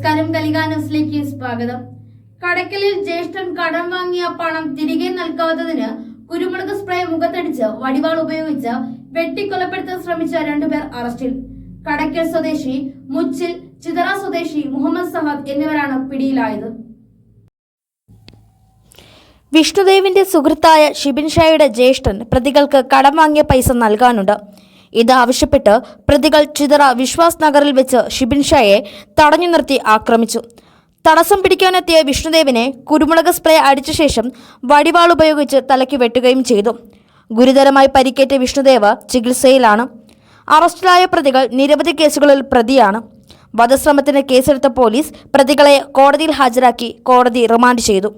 നമസ്കാരം കലിക ന്യൂസിലേക്ക് സ്വാഗതം. കടക്കലിൽ ജ്യേഷ്ഠൻ കടം വാങ്ങിയ പണം തിരികെ നൽകാത്തതിന് കുരുമുളക് സ്പ്രേ മുഖത്തടിച്ച് വടിവാൾ ഉപയോഗിച്ച് വെട്ടിക്കൊലപ്പെടുത്താൻ ശ്രമിച്ച രണ്ടുപേർ അറസ്റ്റിൽ. കടക്കൽ സ്വദേശി മുച്ചിൽ ചിതറ സ്വദേശി മുഹമ്മദ് സഹദ് എന്നിവരാണ് പിടിയിലായത്. വിഷ്ണുദേവിന്റെ സുഹൃത്തായ ഷിബിൻഷായുടെ ജ്യേഷ്ഠൻ പ്രതികൾക്ക് കടം വാങ്ങിയ പൈസ നൽകാനുണ്ട്. ഇത് ആവശ്യപ്പെട്ട് പ്രതികൾ ചിതറ വിശ്വാസ് നഗറിൽ വെച്ച് ഷിബിൻ ഷായെ തടഞ്ഞു നിർത്തി ആക്രമിച്ചു. തടസ്സം പിടിക്കാനെത്തിയ വിഷ്ണുദേവിനെ കുരുമുളക് സ്പ്രേ അടിച്ച ശേഷം വടിവാൾ ഉപയോഗിച്ച് തലയ്ക്ക് വെട്ടുകയും ചെയ്തു. ഗുരുതരമായി പരിക്കേറ്റ വിഷ്ണുദേവ് ചികിത്സയിലാണ്. അറസ്റ്റിലായ പ്രതികൾ നിരവധി കേസുകളിൽ പ്രതിയാണ്. വധശ്രമത്തിന് കേസെടുത്ത പോലീസ് പ്രതികളെ കോടതിയിൽ ഹാജരാക്കി കോടതി റിമാൻഡ് ചെയ്തു.